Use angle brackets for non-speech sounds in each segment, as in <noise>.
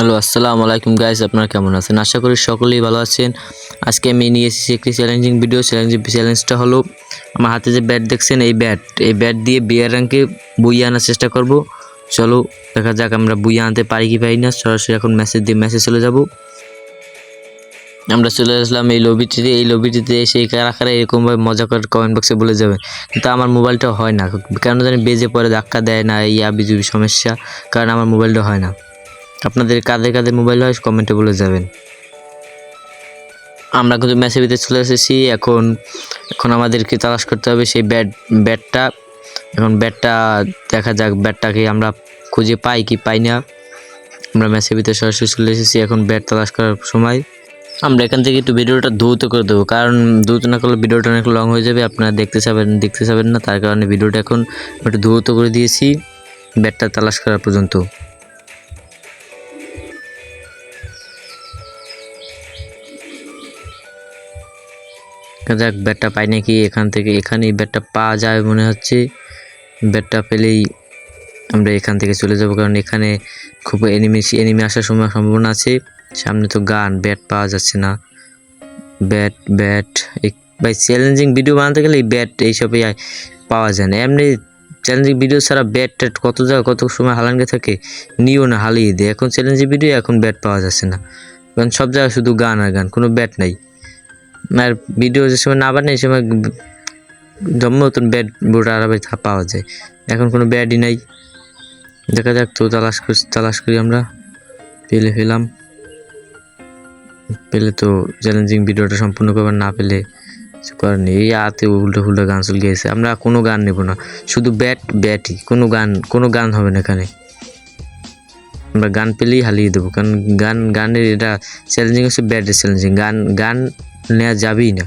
Hello আসসালামু আলাইকুম guys আপনারা কেমন আছেন? আশা করি সকলেই ভালো আছেন। আজকে আমি নিয়ে এসেছি একটি চ্যালেঞ্জিং ভিডিও চ্যালেঞ্জিং চ্যালেঞ্জটা হলো, আমার হাতে যে ব্যাট দেখছেন, এই ব্যাট এই ব্যাট দিয়ে বিয়ার র্যাঙ্কে বুইয়ে আনার চেষ্টা করব। চলো, দেখা যাক আমরা বুইয়ে আনতে পারি কি পারি না। সরাসরি এখন মেসেজ দিয়ে মেসেজ চলে যাব। আমরা চলে আসলাম এই লবিটিতে এই লবিটিতে এসে কারা কারা এরকমভাবে মজা করে কমেন্ট বক্সে বলে যাবে কিন্তু আমার মোবাইলটা হয় না। কেন জানি বেজে পরে ধাক্কা দেয় না এই আবিজুবি সমস্যা। কারণ আমার মোবাইলটা হয় না। আপনাদের কাদের কাদের মোবাইল হয় কমেন্টে বলে যাবেন। আমরা কিন্তু ম্যাচের ভিতরে চলে এসেছি, এখন এখন আমাদেরকে তালাশ করতে হবে সেই ব্যাট ব্যাটটা এখন ব্যাটটা দেখা যাক ব্যাটটাকে আমরা খুঁজে পাই কি পাই না। আমরা ম্যাচের ভিতরে সরাসরি চলে এসেছি, এখন ব্যাট তালাশ করার সময়। আমরা এখান থেকে একটু ভিডিওটা দ্রুত করে দেবো, কারণ দ্রুত না করলে ভিডিওটা অনেক লং হয়ে যাবে, আপনারা দেখতে চাবেন দেখতে চাবেন না, তার কারণে ভিডিওটা এখন একটু দ্রুত করে দিয়েছি ব্যাটটা তালাশ করা পর্যন্ত। দেখা যাক, ব্যাটটা পাই নাকি এখান থেকে। এখানেই ব্যাটটা পাওয়া যায় মনে হচ্ছে। ব্যাটটা পেলেই আমরা এখান থেকে চলে যাব, কারণ এখানে খুব এনিমি এনিমি আসার সময় সম্ভাবনা আছে। সামনে তো গান, ব্যাট পাওয়া যাচ্ছে না। ব্যাট ব্যাট ভাই চ্যালেঞ্জিং ভিডিও বানাতে গেলে এই ব্যাট এইসবে পাওয়া যায় না। এমনি চ্যালেঞ্জিং ভিডিও ছাড়া ব্যাট, ট্যাট কত জায়গা কত সময় হালানগে থাকে নিও না, হালিয়ে দেয়। এখন চ্যালেঞ্জিং ভিডিও এখন ব্যাট পাওয়া যাচ্ছে না। কারণ সব জায়গায় শুধু গান আর গান, কোনো ব্যাট নাই। আর ভিডিও যে সময় না বানাই সময় জন্ম নতুন ব্যাট বোর্ড আর পাওয়া যায়। এখন কোনো ব্যাডই নাই। দেখা যাক, তো তালাশ করি তালাশ করি আমরা। পেলে ফেলাম। পেলে তো চ্যালেঞ্জিং ভিডিওটা সম্পূর্ণ করবার না পেলে কিছু করার নেই। এই আতে উল্টো ফুল্টো গান চলে গিয়েছে আমরা কোনো গান নেব না। শুধু ব্যাট ব্যাটই কোনো গান কোনো গান হবে না এখানে। আমরা গান পেলেই হারিয়ে দেবো। কারণ গান, গানের এটা চ্যালেঞ্জিং হচ্ছে ব্যাটের চ্যালেঞ্জিং গান গান নেওয়া যাবেই না।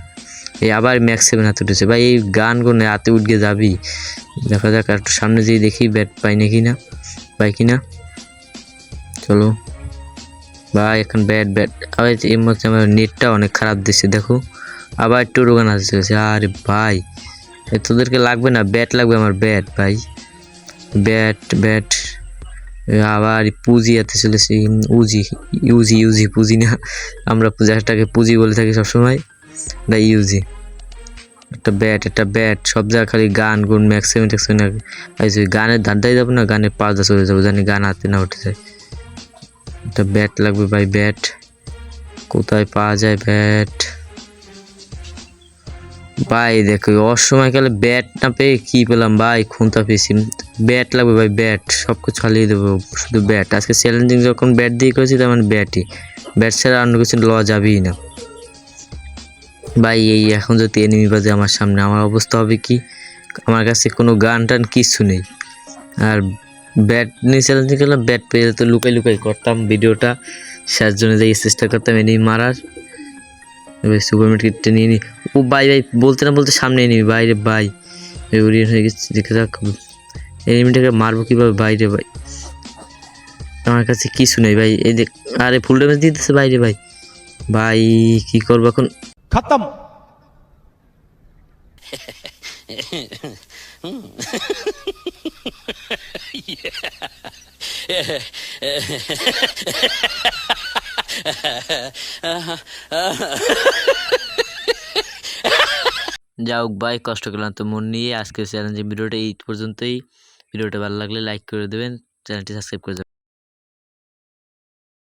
এই আবার ম্যাক্স সেভেন হাতে উঠেছে। ভাই, এই গান গানগুলো হাতে উঠে যাবি। দেখা যাক একটু সামনে যেয়ে দেখি ব্যাট পাই নাকি না পাই কি না চলো। ভাই, এখন ব্যাট ব্যাট। আবার এই মধ্যে আমার নেটটা অনেক খারাপ দিচ্ছে, দেখো। আবার একটু রোগান আসছে আরে ভাই তোদেরকে লাগবে না? ব্যাট লাগবে আমার ব্যাট, ভাই। Bat bat. আবার পুঁজি এতে চলেছে। উজি, ইউজি ইউজি পুঁজি না। আমরা পূজাটাকে পুঁজি বলে থাকি সবসময়। না ইউজি। একটা ব্যাট একটা ব্যাট। সব জায়গায় খালি গান গুন ম্যাক্সিমাম ট্যাক্সিমাম গানের ধারদাই যাব না, গানের পাওয়া চলে যাব। জানি গান হাতে না উঠে যায়। একটা ব্যাট লাগবে ভাই, ব্যাট। কোথায় পাওয়া যায় ব্যাট? ভাই, দেখো অসময়কালে ব্যাট না পেয়ে কি পেলাম ভাই? খুনতা পেয়েছি। ব্যাট লাগবে ভাই ব্যাট সব কিছু হারিয়ে দেবো, শুধু ব্যাট আজকে চ্যালেঞ্জিং যখন ব্যাট দিয়ে করেছি, তার মানে ব্যাটই ব্যাট ছাড়া অন্য কিছু লওয়া যাবেই না। ভাই, এই এখন যদি এনিমি বাজে আমার সামনে, আমার অবস্থা হবে কি? আমার কাছে কোনো গান টান কিচ্ছু নেই। আর ব্যাট নিয়ে চ্যালেঞ্জিং করলাম ব্যাট পেয়ে তো লুকাই লুকাই করতাম ভিডিওটা। শেষ জন্য যাই চেষ্টা করতাম এনিমি মারার। এবার সুপার মার্কেটটা নিয়ে নি। ও বাই বাই বলতে না বলতে সামনে নিবি। বাইরে বাই ওরিয়েন্ট হয়ে গেছে দেখে থাক এনিমিটাকে মারবো কীভাবে? বাইরে ভাই আমার কাছে কিছু নেই ভাই। এই দেখ আরে ফুল ড্যামেজ দিতেছে বাইরে ভাই। ভাই কি করব এখন? খতম! <laughs> Yeah. <laughs> <laughs> যাও ভাই, কষ্ট করলাম তো মন নিয়ে আজকের চ্যালেঞ্জিং ভিডিওটা এই পর্যন্তই। ভিডিওটা ভালো লাগলে লাইক করে দেবেন চ্যানেলটি সাবস্ক্রাইব করে